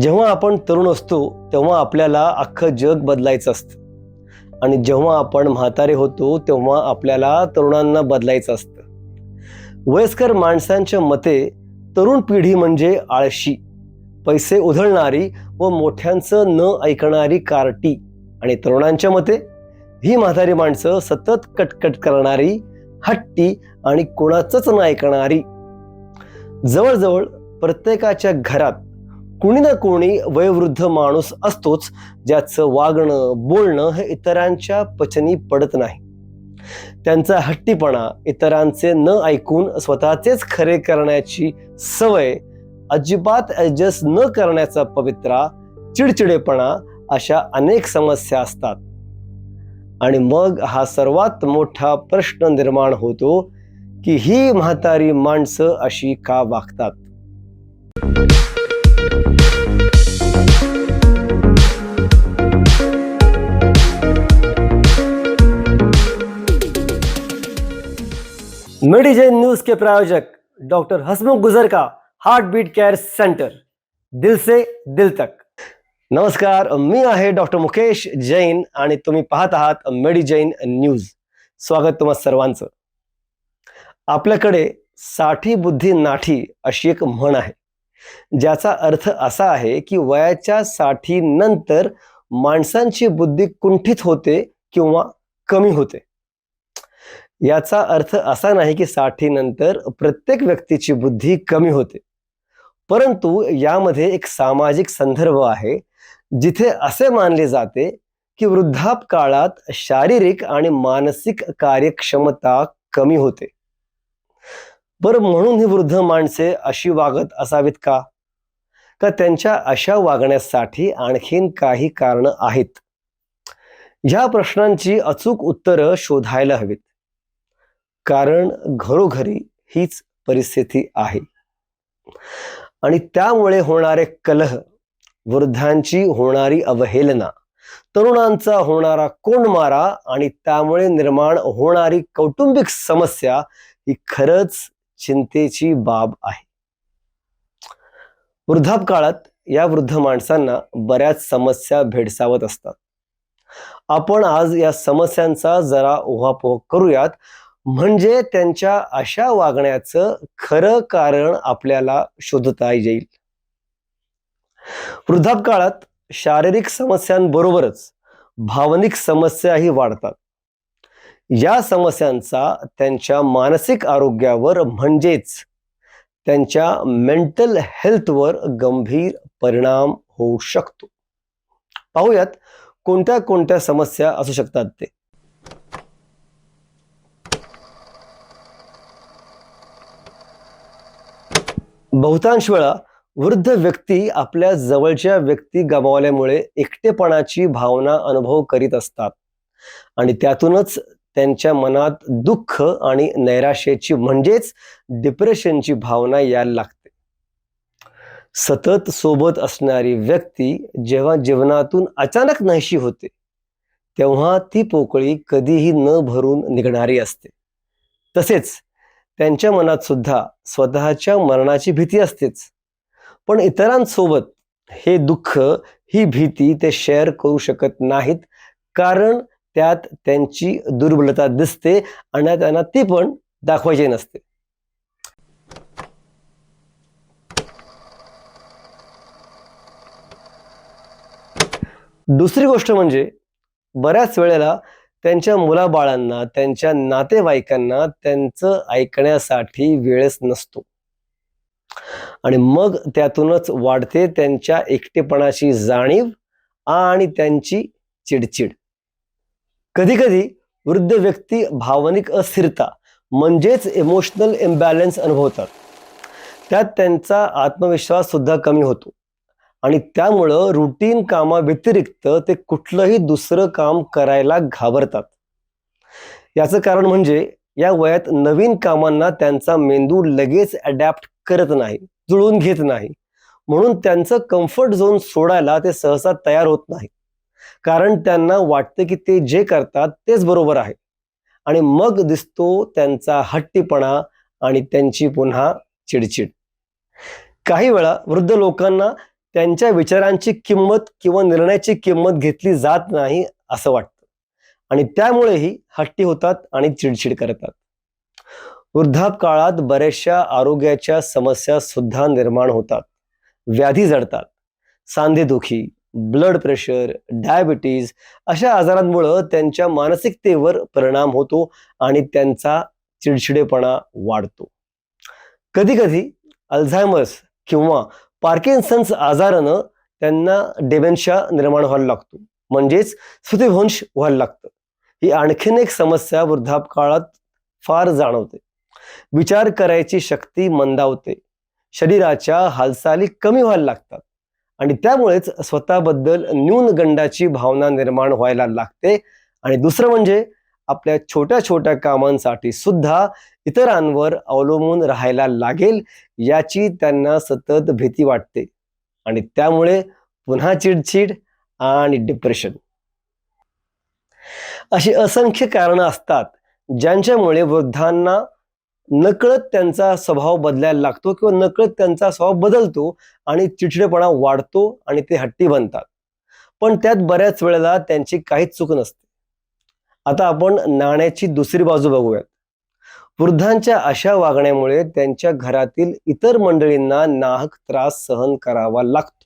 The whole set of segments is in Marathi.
जेव्हा आपण तरुण असतो तेव्हा आपल्याला अख्खं जग बदलायचं असतं. आणि जेव्हा आपण म्हातारे होतो तेव्हा आपल्याला तरुणांना बदलायचं असतं. वयस्कर माणसांच्या मते तरुण पिढी म्हणजे आळशी. पैसे उधळणारी व मोठ्यांचं न ऐकणारी कार्टी. आणि तरुणांच्या मते ही म्हातारी माणसं सतत कटकट करणारी हट्टी आणि कोणाचंच न ऐकणारी. जवळजवळ प्रत्येकाच्या घरात कुणी ना कोणी वयोवृद्ध माणूस असतोच ज्याचं वागणं बोलणं हे इतरांच्या पचनी पडत नाही. त्यांचा हट्टीपणा इतरांचे न ऐकून स्वतःचेच खरे करण्याची सवय अजिबात ॲडजस्ट न करण्याचा पवित्रा चिडचिडेपणा अशा अनेक समस्या असतात. आणि मग हा सर्वात मोठा प्रश्न निर्माण होतो की ही म्हातारी माणसं अशी का वागतात? मेडिजन न्यूज के प्रायोजक डॉक्टर हसमुख गुजर का हार्ट बीट केअर सेंटर दिल से दिल तक। नमस्कार मी आहे डॉक्टर मुकेश जैन आणि तुम्ही पाहत आहात मेडिजैन न्यूज. स्वागत तुम्हा सर्वांचं. आपल्याकडे साठी बुद्धी नाठी अशी एक म्हण आहे ज्याचा अर्थ असा आहे की वयाच्या साठी नंतर माणसांची बुद्धी कुंठित होते किंवा कमी होते. याचा अर्थ असा नाही की साठी नंतर प्रत्येक व्यक्तीची बुद्धी कमी होते. परंतु यामध्ये एक सामाजिक संदर्भ आहे जिथे असे मानले जाते की वृद्धाप काळात शारीरिक आणि मानसिक कार्यक्षमता कमी होते. बरं म्हणून ही वृद्ध माणसे अशी वागत असावीत का? का त्यांच्या अशा वागण्यासाठी आणखीन काही कारण आहेत? ह्या प्रश्नांची अचूक उत्तरं शोधायला हवीत. कारण घरोघरी हीच परिस्थिती आहे. आणि त्यामुळे होणारे कलह वृद्धांची होणारी अवहेलना तरुणांचा होणारा कोंडमारा आणि त्यामुळे निर्माण होणारी कौटुंबिक समस्या ही खरंच चिंतेची बाब आहे. वृद्धापकाळात या वृद्ध माणसांना बऱ्याच समस्या भेडसावत असतात. आपण आज या समस्यांचा जरा ओहापोह करूयात. म्हणजे त्यांच्या अशा वागण्याचं खरं कारण आपल्याला शोधता येईल. वृद्धापकाळात शारीरिक समस्यांबरोबरच भावनिक समस्याही वाढतात. या समस्यांचा त्यांच्या मानसिक आरोग्यावर म्हणजेच त्यांच्या मेंटल हेल्थवर गंभीर परिणाम होऊ शकतो. पाहूयात कोणत्या कोणत्या समस्या असू शकतात ते. बहुतांश वेळा वृद्ध व्यक्ती आपल्या जवळच्या व्यक्ती गमावल्यामुळे एकटेपणाची भावना अनुभव करीत असतात. आणि त्यातूनच त्यांच्या मनात दुःख आणि नैराश्याची म्हणजेच डिप्रेशनची भावना यायला लागते. सतत सोबत असणारी व्यक्ती जेव्हा जीवनातून अचानक नाहीशी होते तेव्हा ती पोकळी कधीही न भरून निघणारी असते. तसेच त्यांच्या मनात सुद्धा स्वतःच्या मरणाची भीती असतेच. पण इतरांसोबत हे दुःख ही भीती ते शेअर करू शकत नाहीत कारण त्यात त्यांची दुर्बलता दिसते आणि त्यांना ती पण दाखवायची नसते. दुसरी गोष्ट म्हणजे बऱ्याच वेळेला त्यांच्या मुलाबाळांना त्यांच्या नातेवाईकांना त्यांचं ऐकण्यासाठी वेळच नसतो. आणि मग त्यातूनच वाढते त्यांच्या एकटेपणाची जाणीव आणि त्यांची चिडचिड. कधी कधी वृद्ध व्यक्ती भावनिक अस्थिरता म्हणजेच इमोशनल इम्बॅलन्स अनुभवतात. त्यात त्यांचा आत्मविश्वास सुद्धा कमी होतो. आणि त्यामुळं रुटीन कामाव्यतिरिक्त ते कुठलंही दुसरं काम करायला घाबरतात. याचं कारण म्हणजे या वयात नवीन कामांना त्यांचा मेंदू लगेच अडॅप्ट करत नाही जुळवून घेत नाही. म्हणून त्यांचं कम्फर्ट झोन सोडायला ते सहसा तयार होत नाही कारण त्यांना वाटतं की ते जे करतात तेच बरोबर आहे. आणि मग दिसतो त्यांचा हट्टीपणा आणि त्यांची पुन्हा चिडचिड. काही वेळा वृद्ध लोकांना त्यांच्या विचारांची किंमत किंवा निर्णयाची किंमत घेतली जात नाही असं वाटतं. आणि त्यामुळेही हट्टी होतात आणि चिडचिड करतात. वृद्धापकाळात बऱ्याचशा आरोग्याच्या समस्या सुद्धा निर्माण होतात. व्याधी जडतात सांधेदुखी ब्लड प्रेशर डायबिटीज अशा आजारांमुळं त्यांच्या मानसिकतेवर परिणाम होतो आणि त्यांचा चिडचिडेपणा वाढतो. कधी कधी अल्झायमर्स किंवा पार्किन्सन्स आजारानं त्यांना डेमेन्शिया निर्माण व्हायला लागतो. म्हणजेच स्मृतिभ्रंश व्हायला लागतं. ही आणखीन एक समस्या वृद्धापकाळात फार जाणवते. विचार करायची शक्ती मंदावते. शरीराच्या हालचाली कमी व्हायला लागतात. आणि त्यामुळेच स्वतःबद्दल न्यूनगंडाची भावना निर्माण व्हायला लागते. आणि दुसरं म्हणजे आपल्या छोट्या छोट्या कामांसाठी सुद्धा इतरांवर अवलंबून राहायला लागेल याची त्यांना सतत भीती वाटते. आणि त्यामुळे पुन्हा चिडचिड आणि डिप्रेशन अशी असंख्य कारणं असतात ज्यांच्यामुळे वृद्धांना नकळत त्यांचा स्वभाव बदलायला लागतो किंवा नकळत त्यांचा स्वभाव बदलतो आणि चिडचिडेपणा वाढतो आणि ते हट्टी बनतात. पण त्यात बऱ्याच वेळेला त्यांची काहीच चूक नसते. आता आपण नाण्याची दुसरी बाजू बघूयात. वृद्धांच्या अशा वागण्यामुळे त्यांच्या घरातील इतर मंडळींना नाहक त्रास सहन करावा लागतो.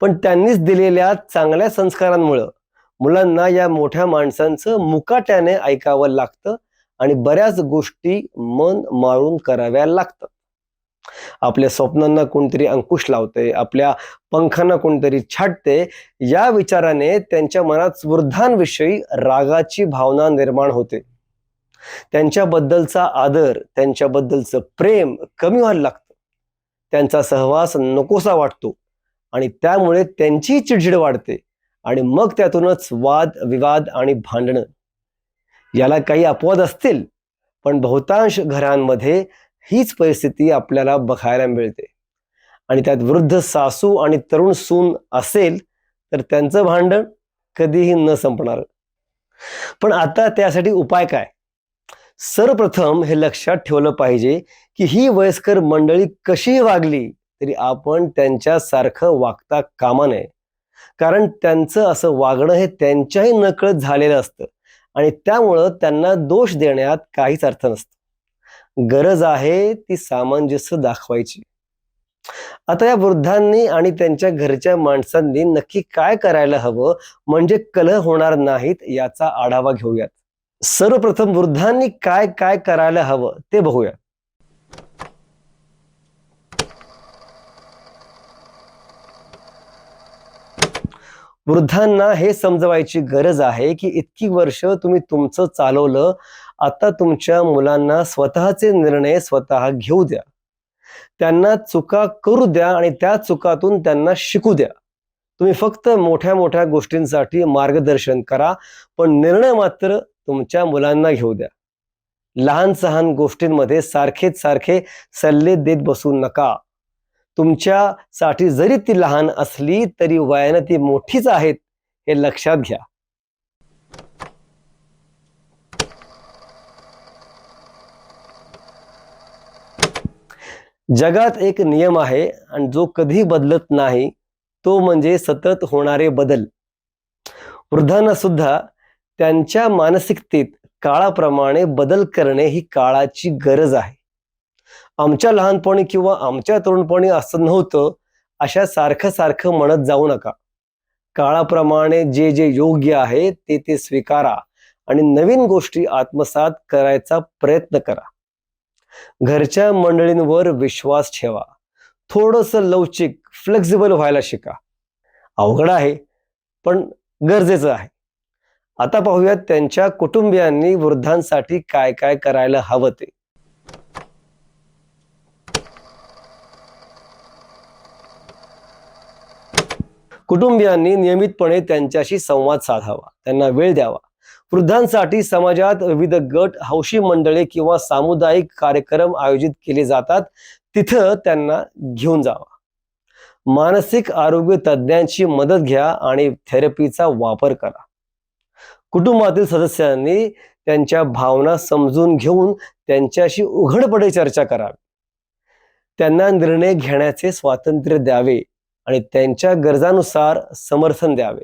पण त्यांनीच दिलेल्या चांगल्या संस्कारांमुळं मुलांना या मोठ्या माणसांचं मुकाट्याने ऐकावं लागतं आणि बऱ्याच गोष्टी मन मारून कराव्या लागतात आपल्या स्वप्नांना कोणतरी अंकुश लावते आपल्या पंखांना कोणतरी छाटते या विचाराने त्यांच्या मनात वृद्धांविषयी रागाची भावना निर्माण होते. त्यांच्याबद्दलचा आदर त्यांच्याबद्दलचं प्रेम कमी व्हायला लागतं. त्यांचा सहवास नकोसा वाटतो आणि त्यामुळे त्यांची चिडचिड वाढते आणि मग त्यातूनच वाद विवाद आणि भांडणं. याला काही अपवाद असतील पण बहुतांश घरांमध्ये हीच परिस्थिती आपल्याला बघायला मिळते. आणि त्यात वृद्ध सासू आणि तरुण सून असेल तर त्यांचं भांडण कधीही न संपणार. पण आता त्यासाठी उपाय काय? सर्वप्रथम हे लक्षात ठेवलं पाहिजे की ही वयस्कर मंडळी कशीही वागली तरी आपण त्यांच्यासारखं वागता कामा नये. कारण त्यांचं असं वागणं हे त्यांच्याही नकळत झालेलं असतं. आणि त्यामुळं त्यांना दोष देण्यात काहीच अर्थ नसतो. गरज आहे ती सामंजस्य दाखवायची. आता या वृद्धांनी आणि त्यांच्या घरच्या माणसांनी नक्की काय करायला हवं? म्हणजे कलह होणार नाहीत याचा आढावा घेऊयात. सर्वप्रथम वृद्धांनी काय काय करायला हवं ते बघूया वृद्धांना हे समजवायची गरज आहे की इतकी वर्ष तुम्ही तुमचं चालवलं आता तुमच्या मुलांना स्वतःचे निर्णय स्वतः घेऊ द्या. त्यांना चुका करू द्या आणि त्या चुकातून त्यांना शिकू द्या. तुम्ही फक्त मोठ्या मोठ्या गोष्टींसाठी मार्गदर्शन करा पण निर्णय मात्र तुमच्या मुलांना घेऊ द्या. लहान सहान गोष्टींमध्ये सारखेच सारखे सल्ले देत बसू नका. तुमच्यासाठी जरी ती लहान असली तरी वयानं ती मोठीच आहेत हे लक्षात घ्या. जगात एक नियम आहे आणि जो कधी बदलत नाही तो म्हणजे सतत होणारे बदल. वृद्धांना सुद्धा त्यांच्या मानसिकतेत काळाप्रमाणे बदल करणे ही काळाची गरज आहे. आमच्या लहानपणी किंवा आमच्या तरुणपणी असं नव्हतं अशा सारखं सारखं म्हणत जाऊ नका. काळाप्रमाणे जे जे योग्य आहे ते ते स्वीकारा आणि नवीन गोष्टी आत्मसात करायचा प्रयत्न करा. घरच्या मंडळींवर विश्वास ठेवा. थोडंसं लवचिक फ्लेक्झिबल व्हायला शिका. अवघड आहे पण गरजेचं आहे. आता पाहूयात त्यांच्या कुटुंबियांनी वृद्धांसाठी काय काय करायला हवं ते. कुटुंबियांनी नियमितपणे त्यांच्याशी संवाद साधावा. त्यांना वेळ द्यावा. वृद्धांसाठी समाजात विविध गट हौशी मंडळे किंवा सामुदायिक कार्यक्रम आयोजित केले जातात. तिथं त्यांना घेऊन जावा. मानसिक आरोग्य तज्ज्ञांची मदत घ्या आणि थेरपीचा वापर करा. कुटुंबातील सदस्यांनी त्यांच्या भावना समजून घेऊन त्यांच्याशी उघडपणे चर्चा करावी. त्यांना निर्णय घेण्याचे स्वातंत्र्य द्यावे आणि त्यांच्या गरजानुसार समर्थन द्यावे.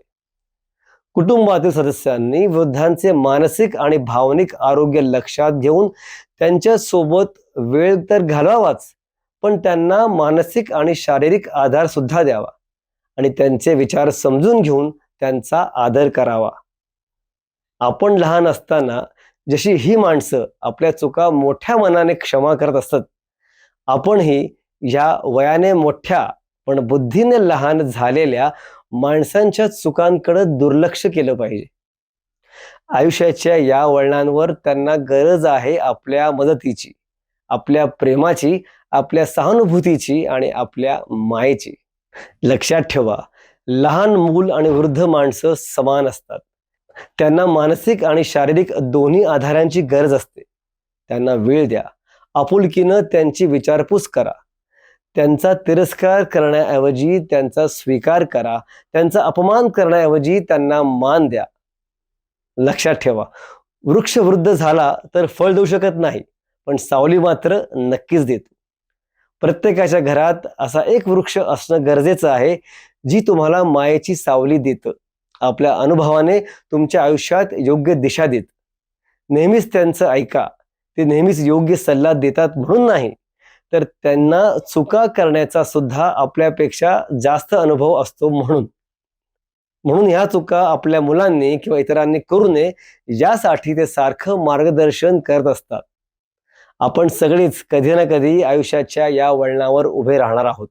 कुटुंबातील सदस्यांनी वृद्धांचे मानसिक आणि भावनिक आरोग्य लक्षात घेऊन त्यांच्यासोबत वेळ तर घालवावाच पण त्यांना मानसिक आणि शारीरिक आधार सुद्धा द्यावा आणि त्यांचे विचार समजून घेऊन त्यांचा आदर करावा. आपण लहान असताना जशी ही माणसं आपल्या चुका मोठ्या मनाने क्षमा करत असत आपणही या वयाने मोठ्या पण बुद्धीने लहान झालेल्या माणसांच्या चुकांकडे दुर्लक्ष केलं पाहिजे. आयुष्याच्या या वळणांवर त्यांना गरज आहे आपल्या मदतीची आपल्या प्रेमाची आपल्या सहानुभूतीची आणि आपल्या मायेची. लक्षात ठेवा लहान मूल आणि वृद्ध माणसं समान असतात. त्यांना मानसिक आणि शारीरिक दोन्ही आधारांची गरज असते. त्यांना वेळ द्या. आपुलकीनं त्यांची विचारपूस करा. त्यांचा तिरस्कार करण्याऐवजी त्यांचा स्वीकार करा. त्यांचा अपमान करण्याऐवजी त्यांना मान द्या. लक्षात ठेवा. वृक्ष वृद्ध झाला तर फळ देऊ शकत नाही पण सावली मात्र नक्कीच देतो. प्रत्येकाच्या घरात असा एक वृक्ष असणं गरजेचं आहे जी तुम्हाला मायेची सावली देतं. आपल्या अनुभवाने तुमच्या आयुष्यात योग्य दिशा देत. नेहमीच त्यांचं ऐका. ते नेहमीच योग्य सल्ला देतात म्हणून नाही. तर त्यांना चुका करण्याचा सुद्धा आपल्यापेक्षा जास्त अनुभव असतो म्हणून. म्हणून ह्या चुका आपल्या मुलांनी किंवा इतरांनी करू नये यासाठी ते सारखं मार्गदर्शन करत असतात. आपण सगळीच कधी ना कधी आयुष्याच्या या वळणावर उभे राहणार आहोत.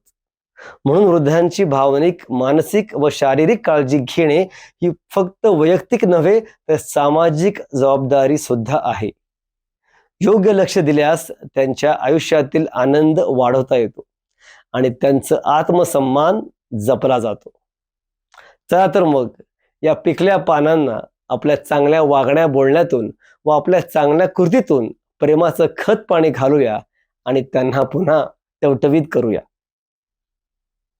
म्हणून वृद्धांची भावनिक मानसिक व शारीरिक काळजी घेणे ही फक्त वैयक्तिक नव्हे तर सामाजिक जबाबदारी सुद्धा आहे. योग्य लक्ष दिल्यास त्यांच्या आयुष्यातील आनंद वाढवता येतो आणि त्यांचं आत्मसन्मान जपला जातो. चला तर मग या पिकल्या पानांना आपल्या चांगल्या वागण्या बोलण्यातून व आपल्या चांगल्या कृतीतून प्रेमाचं खत पाणी घालूया आणि त्यांना पुन्हा टवटवीत करूया.